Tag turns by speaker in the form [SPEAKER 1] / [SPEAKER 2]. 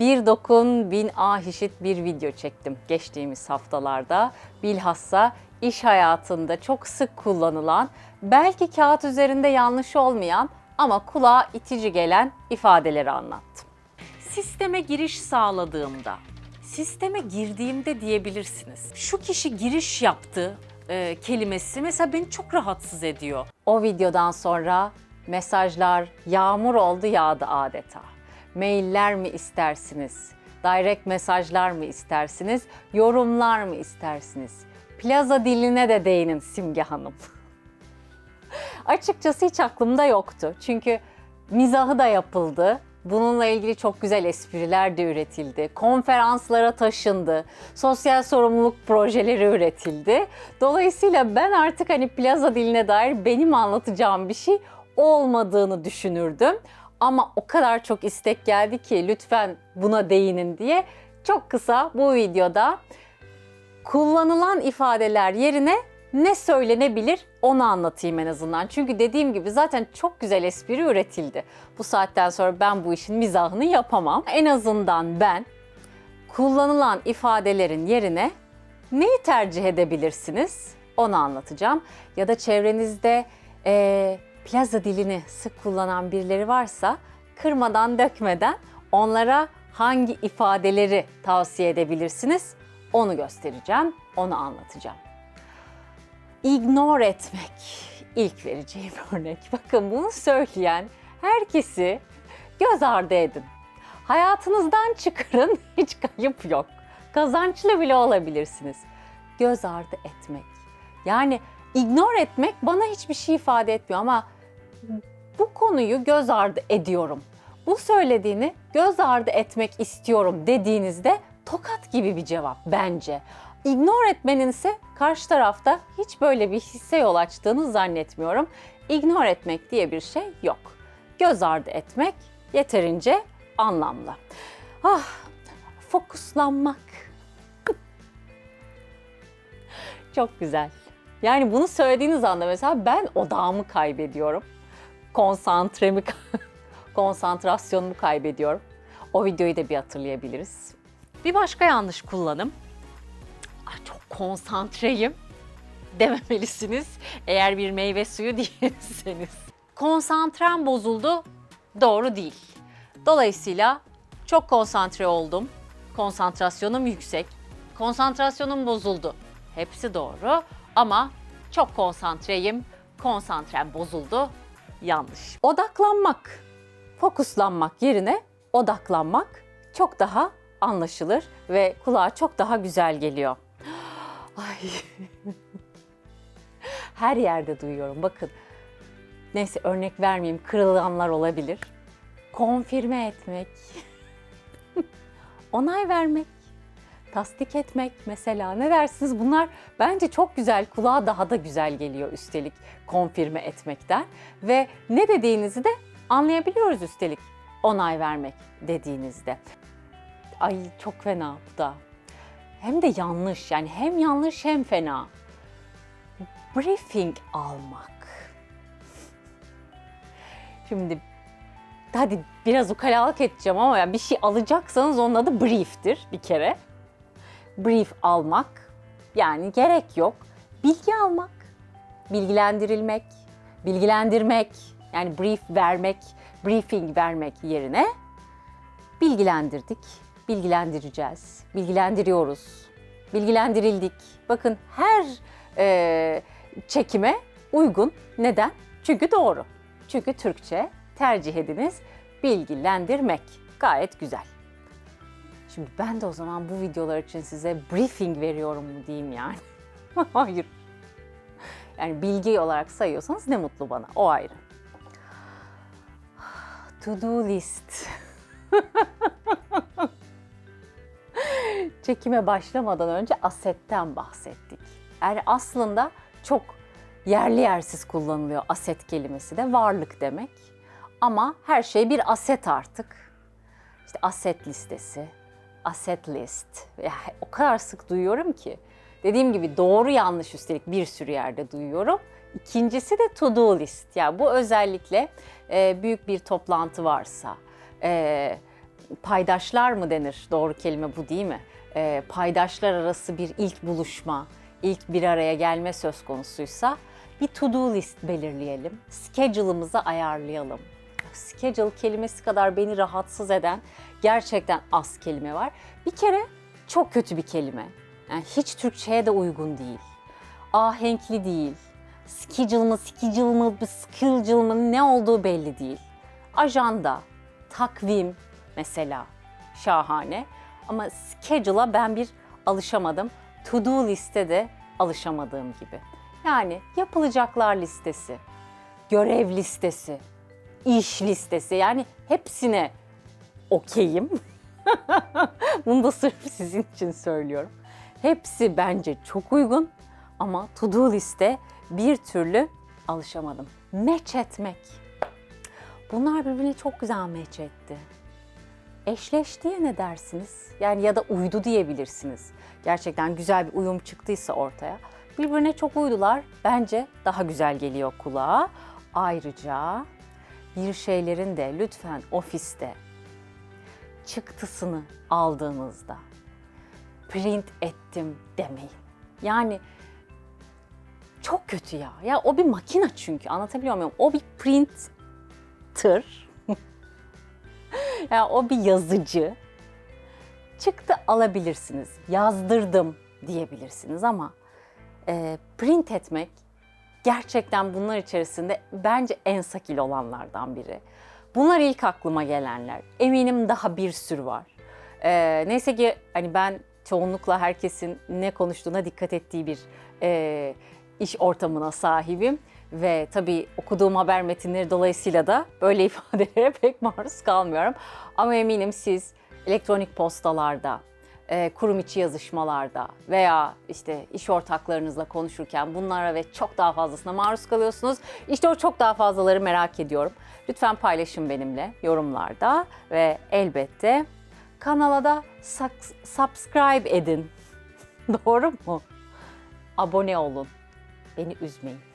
[SPEAKER 1] Bir dokun bin ah işit bir video çektim geçtiğimiz haftalarda. Bilhassa iş hayatında çok sık kullanılan, belki kağıt üzerinde yanlış olmayan ama kulağa itici gelen ifadeleri anlattım. Sisteme giriş sağladığımda, sisteme girdiğimde diyebilirsiniz. Şu kişi giriş yaptı e, kelimesi mesela beni çok rahatsız ediyor. O videodan sonra mesajlar yağmur oldu yağdı adeta. Mailler mi istersiniz? Direct mesajlar mı istersiniz? Yorumlar mı istersiniz? Plaza diline de değinin Simge Hanım. Açıkçası hiç aklımda yoktu. Çünkü mizahı da yapıldı. Bununla ilgili çok güzel espriler de üretildi. Konferanslara taşındı. Sosyal sorumluluk projeleri üretildi. Dolayısıyla ben artık hani plaza diline dair benim anlatacağım bir şey olmadığını düşünürdüm. Ama o kadar çok istek geldi ki lütfen buna değinin diye çok kısa bu videoda kullanılan ifadeler yerine ne söylenebilir onu anlatayım en azından. Çünkü dediğim gibi zaten çok güzel espri üretildi. Bu saatten sonra ben bu işin mizahını yapamam. En azından ben kullanılan ifadelerin yerine neyi tercih edebilirsiniz onu anlatacağım. Ya da çevrenizde eee, plaza dilini sık kullanan birileri varsa kırmadan dökmeden onlara hangi ifadeleri tavsiye edebilirsiniz onu göstereceğim, onu anlatacağım. Ignore etmek ilk vereceğim örnek. Bakın bunu söyleyen herkesi göz ardı edin. Hayatınızdan çıkarın, hiç kayıp yok. Kazançlı bile olabilirsiniz. Göz ardı etmek. Yani ignore etmek bana hiçbir şey ifade etmiyor ama bu konuyu göz ardı ediyorum. Bu söylediğini göz ardı etmek istiyorum dediğinizde tokat gibi bir cevap bence. Ignore etmenin ise karşı tarafta hiç böyle bir hisse yol açtığını zannetmiyorum. Ignore etmek diye bir şey yok. Göz ardı etmek yeterince anlamlı. Ah, fokuslanmak. Çok güzel. Yani bunu söylediğiniz anda mesela ben odağımı kaybediyorum. Konsantremi, konsantrasyonumu kaybediyorum. O videoyu da bir hatırlayabiliriz. Bir başka yanlış kullanım. Ay çok konsantreyim dememelisiniz eğer bir meyve suyu değilseniz. Konsantrem bozuldu doğru değil. Dolayısıyla çok konsantre oldum. Konsantrasyonum yüksek. Konsantrasyonum bozuldu. Hepsi doğru ama çok konsantreyim. Konsantrem bozuldu. Yanlış. Odaklanmak, fokuslanmak yerine odaklanmak çok daha anlaşılır ve kulağa çok daha güzel geliyor. Ay. Her yerde duyuyorum. Bakın. Neyse örnek vermeyeyim. Kırılanlar olabilir. Konfirme etmek. Onay vermek. Tasdik etmek mesela ne dersiniz? Bunlar bence çok güzel, kulağa daha da güzel geliyor üstelik konfirme etmekten. Ve ne dediğinizi de anlayabiliyoruz üstelik onay vermek dediğinizde. Ay çok fena bu da. Hem de yanlış yani hem yanlış hem fena. Briefing almak. Şimdi hadi biraz ukalalık edeceğim ama yani bir şey alacaksanız onun adı brief'tir bir kere. Brief almak yani gerek yok. Bilgi almak, bilgilendirilmek, bilgilendirmek yani brief vermek, briefing vermek yerine bilgilendirdik, bilgilendireceğiz, bilgilendiriyoruz, bilgilendirildik. Bakın her e, çekime uygun. Neden? Çünkü doğru. Çünkü Türkçe tercih ediniz bilgilendirmek. Gayet güzel. Şimdi ben de o zaman bu videolar için size briefing veriyorum mu diyeyim yani. Hayır. Yani bilgi olarak sayıyorsanız ne mutlu bana. O ayrı. To do list. Çekime başlamadan önce asetten bahsettik. Yani aslında çok yerli yersiz kullanılıyor aset kelimesi de varlık demek. Ama her şey bir aset artık. İşte aset listesi, aset list. Ya, o kadar sık duyuyorum ki. Dediğim gibi doğru yanlış üstelik bir sürü yerde duyuyorum. İkincisi de to do list. Yani bu özellikle e, büyük bir toplantı varsa, e, paydaşlar mı denir? Doğru kelime bu değil mi? Ee, paydaşlar arası bir ilk buluşma, ilk bir araya gelme söz konusuysa bir to-do list belirleyelim. Schedule'ımızı ayarlayalım. Schedule kelimesi kadar beni rahatsız eden gerçekten az kelime var. Bir kere çok kötü bir kelime. Yani hiç Türkçe'ye de uygun değil. Ahenkli değil. Schedule mı, schedule mı, schedule mı ne olduğu belli değil. Ajanda, takvim mesela şahane. Ama schedule'a ben bir alışamadım. To do liste de alışamadığım gibi. Yani yapılacaklar listesi, görev listesi, iş listesi yani hepsine okeyim. Bunu da sırf sizin için söylüyorum. Hepsi bence çok uygun ama to do liste bir türlü alışamadım. Match etmek. Bunlar birbirine çok güzel match etti. Eşleştiye ne dersiniz? Yani ya da uydu diyebilirsiniz. Gerçekten güzel bir uyum çıktıysa ortaya. Birbirine çok uydular. Bence daha güzel geliyor kulağa. Ayrıca bir şeylerin de lütfen ofiste çıktısını aldığınızda print ettim demeyin. Yani çok kötü ya. Ya o bir makine çünkü anlatabiliyor muyum? O bir printer. ya o bir yazıcı. Çıktı alabilirsiniz. Yazdırdım diyebilirsiniz ama e, print etmek gerçekten bunlar içerisinde bence en sakil olanlardan biri. Bunlar ilk aklıma gelenler. Eminim daha bir sürü var. Ee, neyse ki hani ben çoğunlukla herkesin ne konuştuğuna dikkat ettiği bir e, iş ortamına sahibim. Ve tabii okuduğum haber metinleri dolayısıyla da böyle ifadelere pek maruz kalmıyorum. Ama eminim siz elektronik postalarda, e, kurum içi yazışmalarda veya işte iş ortaklarınızla konuşurken bunlara ve çok daha fazlasına maruz kalıyorsunuz. İşte o çok daha fazlaları merak ediyorum. Lütfen paylaşın benimle yorumlarda ve elbette kanala da subscribe edin. Doğru mu? Abone olun. Beni üzmeyin.